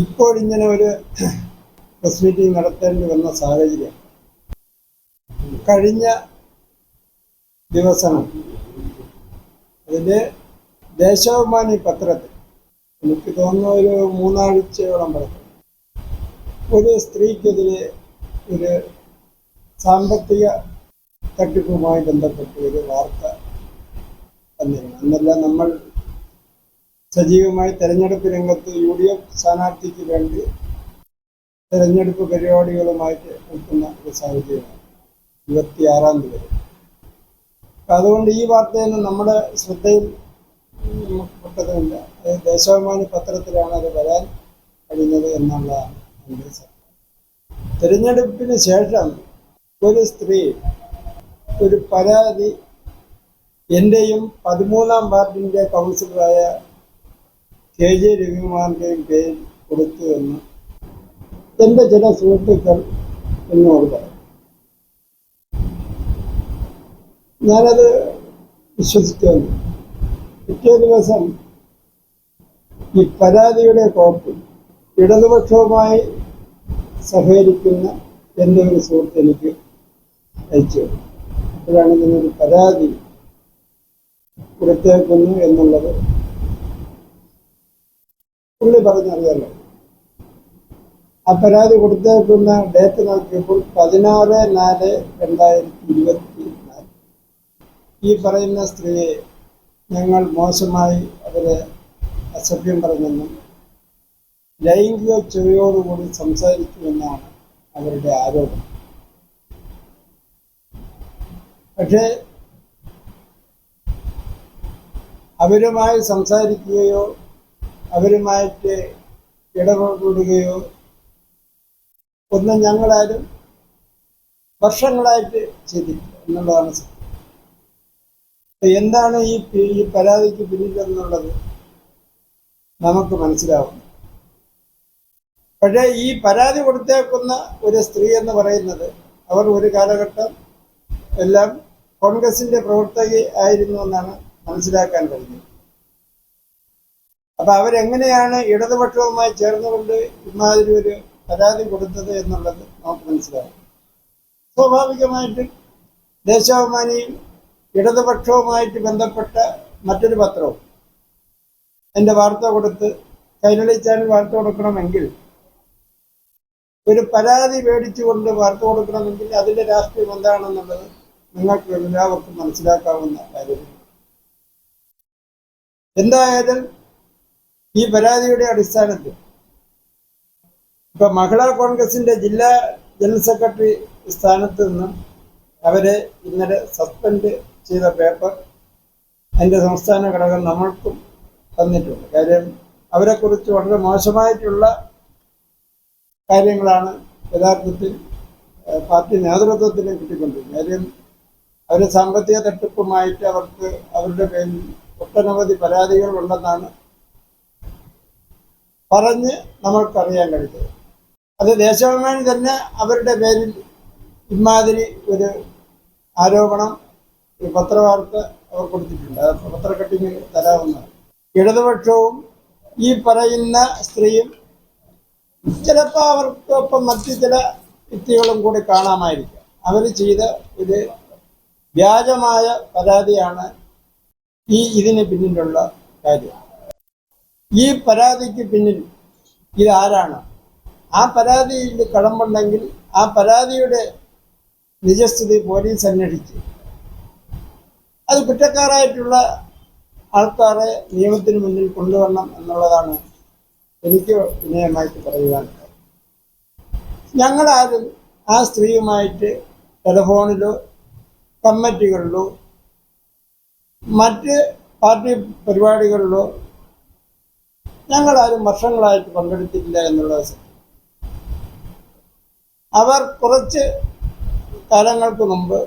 ഇപ്പോൾ ഇങ്ങനെ ഒരു പ്രസ് മീറ്റിംഗ് നടത്തേണ്ടി വന്ന സാഹചര്യം. കഴിഞ്ഞ ദിവസം അതിന്റെ ദേശാഭിമാനി പത്രത്തിൽ എനിക്ക് തോന്നുന്ന ഒരു മൂന്നാഴ്ചയോളം പറഞ്ഞു ഒരു സ്ത്രീക്കെതിരെ ഒരു സാമ്പത്തിക തട്ടിപ്പുമായി ബന്ധപ്പെട്ട ഒരു വാർത്ത വന്നിരുന്നു. അന്നെല്ലാം നമ്മൾ സജീവമായി തെരഞ്ഞെടുപ്പ് രംഗത്ത് യു ഡി എഫ് സ്ഥാനാർത്ഥിക്ക് വേണ്ടി തെരഞ്ഞെടുപ്പ് പരിപാടികളുമായിട്ട് നിൽക്കുന്ന ഒരു സാഹചര്യമാണ്. ഇരുപത്തിയാറാം തീയതി. അതുകൊണ്ട് ഈ വാർത്തയൊന്നും നമ്മുടെ ശ്രദ്ധയിൽ പെട്ടതുമില്ല. ദേശാഭിമാനി പത്രത്തിലാണ് അത് വരാൻ കഴിഞ്ഞത് എന്നുള്ളതാണ് എന്റെ തിരഞ്ഞെടുപ്പിന് ശേഷം ഒരു സ്ത്രീ ഒരു പരാതി എന്റെയും പതിമൂന്നാം വാർഡിന്റെ കൗൺസിലറായ കെ ജെ രവികുമാറിന്റെയും പേര് കൊടുത്തു എന്ന് എന്റെ ചില സുഹൃത്തുക്കൾ എന്നോട് പറഞ്ഞു ഞാനത് വിശ്വസിക്കുന്നു. പിറ്റേ ദിവസം ഈ പരാതിയുടെ കോപ്പി ഇടതുപക്ഷവുമായി സഹകരിക്കുന്ന എന്റെ ഒരു സുഹൃത്ത് എനിക്ക് അയച്ചു അപ്പോഴാണ് ഇതിനൊരു പരാതി പുറത്തേക്കുന്നു എന്നുള്ളത് പുള്ളി പറഞ്ഞറിയാലോ. ആ പരാതി കൊടുത്തേക്കുന്ന ഡേറ്റ് നോക്കിയപ്പോൾ പതിനാറ് നാല് രണ്ടായിരത്തി ഇരുപത്തി നാല് ഈ പറയുന്ന സ്ത്രീയെ ഞങ്ങൾ മോശമായി അവരെ അസഭ്യം പറഞ്ഞെന്നും ലൈംഗിക ചുവയോടുകൂടി സംസാരിക്കുമെന്നാണ് അവരുടെ ആരോപണം. പക്ഷേ അവരുമായി സംസാരിക്കുകയോ അവരുമായിട്ട് ഇടപെടുകയോ ഒന്നും ഞങ്ങളാരും വർഷങ്ങളായിട്ട് ചെയ്തിട്ടില്ല എന്നുള്ളതാണ് എന്താണ് ഈ ഈ പരാതിക്ക് പിന്നിലെന്നുള്ളത് നമുക്ക് മനസ്സിലാവും. പക്ഷേ ഈ പരാതി കൊടുത്തേക്കുന്ന ഒരു സ്ത്രീ എന്ന് പറയുന്നത് അവർ ഒരു കാലഘട്ടം എല്ലാം കോൺഗ്രസിന്റെ പ്രവർത്തക ആയിരുന്നു എന്നാണ് മനസ്സിലാക്കാൻ കഴിഞ്ഞത്. അപ്പൊ അവരെങ്ങനെയാണ് ഇടതുപക്ഷവുമായി ചേർന്നുകൊണ്ട് ഇമാതിരി ഒരു പരാതി കൊടുത്തത് എന്നുള്ളത് നമുക്ക് മനസ്സിലാവും സ്വാഭാവികമായിട്ടും ദേശാഭിമാനിയും ഇടതുപക്ഷവുമായിട്ട് ബന്ധപ്പെട്ട മറ്റൊരു പത്രവും എന്റെ വാർത്ത കൊടുത്ത് കൈരളി ചാനൽ വാർത്ത കൊടുക്കണമെങ്കിൽ ഒരു പരാതി മേടിച്ചുകൊണ്ട് വാർത്ത കൊടുക്കണമെങ്കിൽ അതിന്റെ രാഷ്ട്രീയം എന്താണെന്നുള്ളത് നിങ്ങൾക്ക് എല്ലാവർക്കും മനസ്സിലാക്കാവുന്ന കാര്യമാണ്. എന്തായാലും ഈ പരാതിയുടെ അടിസ്ഥാനത്തിൽ ഇപ്പൊ മഹിളാ കോൺഗ്രസിന്റെ ജില്ലാ ജനറൽ സെക്രട്ടറി സ്ഥാനത്ത് നിന്നും അവരെ ഇന്നലെ സസ്പെൻഡ് ചെയ്ത പേപ്പർ അതിന്റെ സംസ്ഥാന ഘടകം നമ്മൾക്കും തന്നിട്ടുണ്ട്. കാര്യം അവരെക്കുറിച്ച് വളരെ മോശമായിട്ടുള്ള കാര്യങ്ങളാണ് യഥാർത്ഥത്തിൽ പാർട്ടി നേതൃത്വത്തിന് കിട്ടിക്കൊണ്ടിരുന്നത് കാര്യം അവർ സാമ്പത്തിക തട്ടിപ്പുമായിട്ട് അവർക്ക് അവരുടെ പേരിൽ ഒട്ടനവധി പരാതികൾ ഉണ്ടെന്നാണ് പറഞ്ഞ് നമ്മൾക്കറിയാൻ കഴിഞ്ഞത് അത് ദേശാഭിമാനി തന്നെ അവരുടെ പേരിൽ ഇമാതിരി ഒരു ആരോപണം പത്രവാർത്ത അവർ കൊടുത്തിട്ടുണ്ട്. അത് പത്രക്കട്ടിങ് തരാവുന്നതാണ്. ഇടതുപക്ഷവും ഈ പറയുന്ന സ്ത്രീയും ചിലപ്പോൾ അവർക്കൊപ്പം മറ്റു ചില വ്യക്തികളും കൂടി കാണാമായിരിക്കാം. അവർ ചെയ്ത ഒരു വ്യാജമായ പരാതിയാണ് ഈ ഇതിന് പിന്നിലുള്ള കാര്യം. ഈ പരാതിക്ക് പിന്നിൽ ഇതാരാണ്? ആ പരാതിയിൽ കടമ്പുണ്ടെങ്കിൽ ആ പരാതിയുടെ നിജസ്ഥിതി പോലീസ് അന്വേഷിച്ചു. അത് കുറ്റക്കാരായിട്ടുള്ള ആൾക്കാരെ നിയമത്തിന് മുന്നിൽ കൊണ്ടുവരണം എന്നുള്ളതാണ് എനിക്ക് വിനയമായിട്ട് പറയുവാനുള്ളത് ഞങ്ങളാരും ആ സ്ത്രീയുമായിട്ട് ടെലിഫോണിലോ കമ്മിറ്റികളിലോ മറ്റ് പാർട്ടി പരിപാടികളിലോ ഞങ്ങളാരും വർഷങ്ങളായിട്ട് പങ്കെടുത്തിട്ടില്ല എന്നുള്ള. അവർ കുറച്ച് കാലങ്ങൾക്ക് മുമ്പ്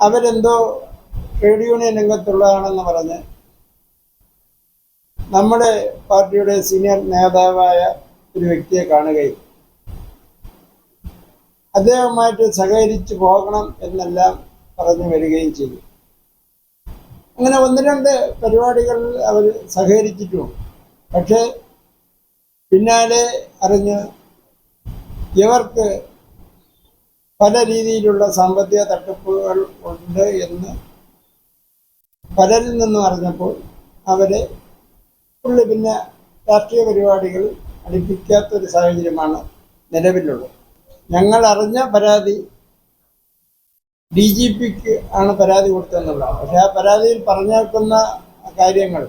അവരെന്തോ ട്രേഡ് യൂണിയൻ രംഗത്തുള്ളതാണെന്ന് പറഞ്ഞ് നമ്മുടെ പാർട്ടിയുടെ സീനിയർ നേതാവായ ഒരു വ്യക്തിയെ കാണുകയും അദ്ദേഹവുമായിട്ട് സഹകരിച്ചു പോകണം എന്നെല്ലാം പറഞ്ഞു വരികയും ചെയ്തു അങ്ങനെ ഒന്ന് രണ്ട് പരിപാടികൾ അവർ സഹകരിച്ചിട്ടുമുണ്ട് പക്ഷേ പിന്നാലെ അറിഞ്ഞ് ഇവർക്ക് പല രീതിയിലുള്ള സാമ്പത്തിക തട്ടിപ്പുകൾ ഉണ്ട് എന്ന് പലരിൽ നിന്നും അറിഞ്ഞപ്പോൾ അവരെ പുള്ളി പിന്നെ രാഷ്ട്രീയ പരിപാടികൾ അടുപ്പിക്കാത്തൊരു സാഹചര്യമാണ് നിലവിലുള്ളത്. ഞങ്ങൾ അറിഞ്ഞ പരാതി ഡി ജി പിക്ക് ആണ് പരാതി കൊടുത്തതെന്നുള്ളതാണ്. പക്ഷെ ആ പരാതിയിൽ പറഞ്ഞേക്കുന്ന കാര്യങ്ങൾ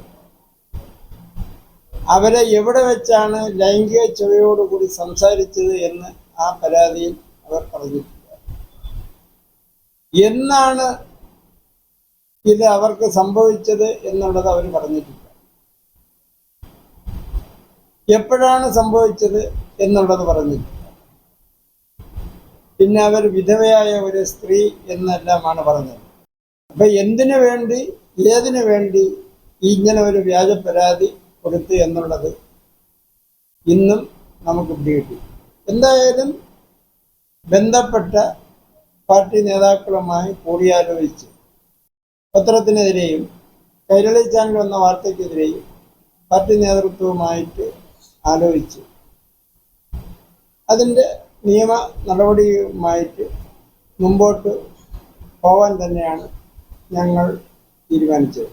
അവരെ എവിടെ വെച്ചാണ് ലൈംഗിക ചുവയോടുകൂടി സംസാരിച്ചത് എന്ന് ആ പരാതിയിൽ അവർ പറഞ്ഞിട്ടില്ല. എന്നാണ് ഇത് അവർക്ക് സംഭവിച്ചത് എന്നുള്ളത് അവർ പറഞ്ഞിട്ടില്ല. എപ്പോഴാണ് സംഭവിച്ചത് എന്നുള്ളത് പറഞ്ഞിട്ടില്ല. പിന്നെ അവർ വിധവയായ ഒരു സ്ത്രീ എന്നെല്ലാമാണ് പറഞ്ഞത്. അപ്പൊ എന്തിനു വേണ്ടി ഏതിനു വേണ്ടി ഇങ്ങനെ ഒരു വ്യാജ പരാതി കൊടുത്തു എന്നുള്ളത് ഇന്നും നമുക്ക് പിടികിട്ടി. എന്തായാലും ബന്ധപ്പെട്ട പാർട്ടി നേതാക്കളുമായി കൂടിയാലോചിച്ച് പത്രത്തിനെതിരെയും കൈരളി ചാനൽ എന്ന വാർത്തയ്ക്കെതിരെയും പാർട്ടി നേതൃത്വവുമായിട്ട് ആലോചിച്ച് അതിന്റെ നിയമ നടപടിയുമായിട്ട് മുമ്പോട്ട് പോവാൻ തന്നെയാണ് ഞങ്ങൾ തീരുമാനിച്ചത്.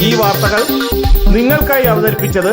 ഈ വാർത്തകൾ നിങ്ങൾക്കായി അവതരിപ്പിച്ചത്